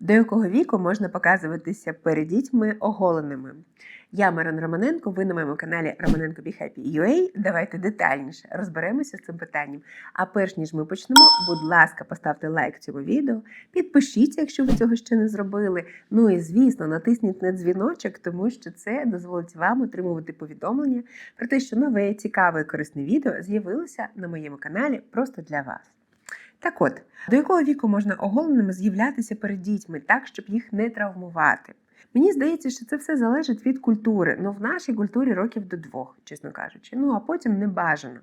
До якого віку можна показуватися перед дітьми оголеними? Я Марин Романенко, ви на моєму каналі Романенко Be Happy. Давайте детальніше розберемося з цим питанням. А перш ніж ми почнемо, будь ласка, поставте лайк цьому відео, підпишіться, якщо ви цього ще не зробили. Ну і звісно, натисніть на дзвіночок, тому що це дозволить вам отримувати повідомлення про те, що нове, цікаве і корисне відео з'явилося на моєму каналі просто для вас. Так от, до якого віку можна оголеними з'являтися перед дітьми так, щоб їх не травмувати? Мені здається, що це все залежить від культури. Ну, в нашій культурі років до двох, чесно кажучи. Ну а потім не бажано.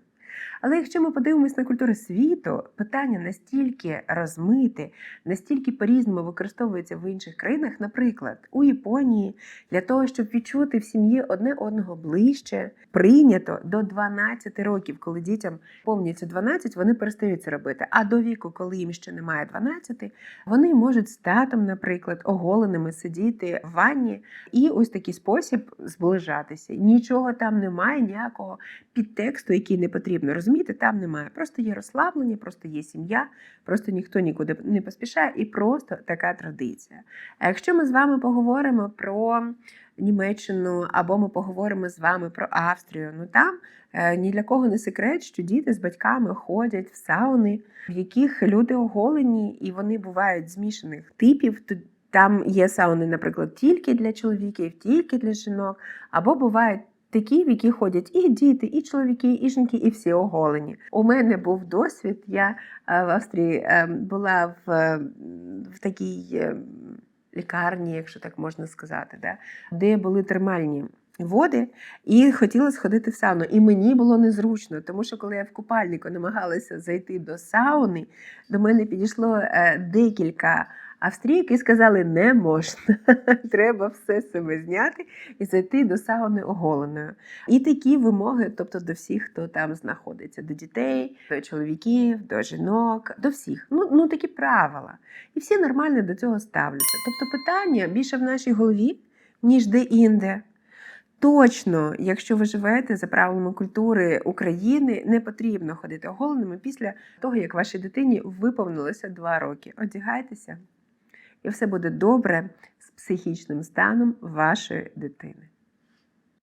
Але якщо ми подивимось на культури світу, питання настільки розмите, настільки по-різному використовується в інших країнах, наприклад, у Японії для того, щоб відчути в сім'ї одне одного ближче, прийнято до 12 років, коли дітям повністю 12, вони перестають це робити. А до віку, коли їм ще немає 12, вони можуть з татом, наприклад, оголеними сидіти в ванні і ось такий спосіб зближатися. Нічого там немає, ніякого підтексту, який не потрібно. Розумієте, там немає. Просто є розслаблення, просто є сім'я, просто ніхто нікуди не поспішає, і просто така традиція. А якщо ми з вами поговоримо про Німеччину, або ми поговоримо з вами про Австрію, ну там е, ні для кого не секрет, що діти з батьками ходять в сауни, в яких люди оголені, і вони бувають змішаних типів. Там є сауни, наприклад, тільки для чоловіків, тільки для жінок, або бувають такі, в які ходять і діти, і чоловіки, і жінки, і всі оголені. У мене був досвід. Я е, в Австрії е, була в, в такій е, лікарні, якщо так можна сказати, де були термальні. Води і хотіла сходити в сауну. І мені було незручно, тому що коли я в купальнику намагалася зайти до сауни, до мене підійшло декілька австрійок і сказали, не можна. Треба все себе зняти і зайти до сауни оголеною. І такі вимоги, тобто до всіх, хто там знаходиться, до дітей, до чоловіків, до жінок, до всіх. Ну, ну такі правила. І всі нормально до цього ставляться. Тобто питання більше в нашій голові, ніж де-інде. Точно, якщо ви живете за правилами культури України, не потрібно ходити оголеними після того, як вашій дитині виповнилося два роки. Одягайтеся, і все буде добре з психічним станом вашої дитини.